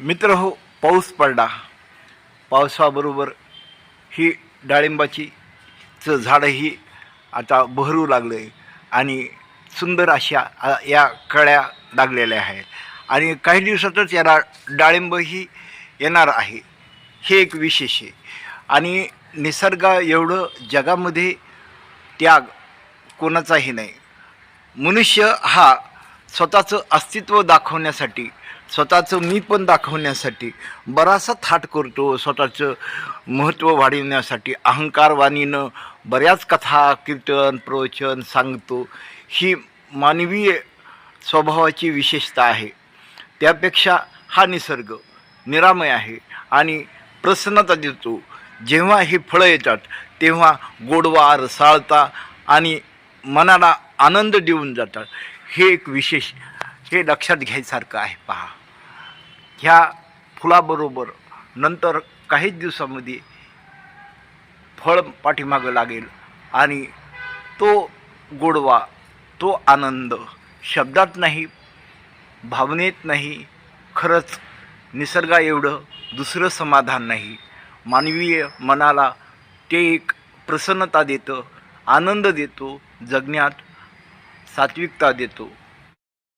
मित्र हो पाऊस पडला. पावसाबरोबर ही डाळिंबाची चं झाडंही आता बहरू लागलं आहे आणि सुंदर अशा या कळ्या लागलेल्या आहेत. आणि काही दिवसातच याला डाळिंबही येणार आहे. हे एक विशेष आहे. आणि निसर्ग एवढं जगामध्ये त्याग कोणाचाही नाही. मनुष्य हा स्वतःचं अस्तित्व दाखवण्यासाठी स्वतःचं मी पण दाखवण्यासाठी बराचसा थाट करतो स्वतःचं महत्त्व वाढवण्यासाठी. अहंकारवाणीनं बऱ्याच कथा कीर्तन प्रवचन सांगतो. ही मानवीय स्वभावाची विशेषता आहे. त्यापेक्षा हा निसर्ग निरामय आहे आणि प्रसन्नता देतो. जेव्हा ही फळं येतात तेव्हा गोडवा रसाळता आणि मनाला आनंद देऊन जातात. हे एक विशेष हे लक्षात घ्यायसारखं आहे पहा. ह्या फुलाबरोबर नंतर काहीच दिवसामध्ये फळ पाठीमागं लागेल आणि तो गोडवा तो आनंद शब्दात नाही भावनेत नाही खरंच निसर्गा एवढं दुसरं समाधान नाही. मानवीय मनाला ते एक प्रसन्नता देतं आनंद देतो जगण्यात सात्विकता देतो.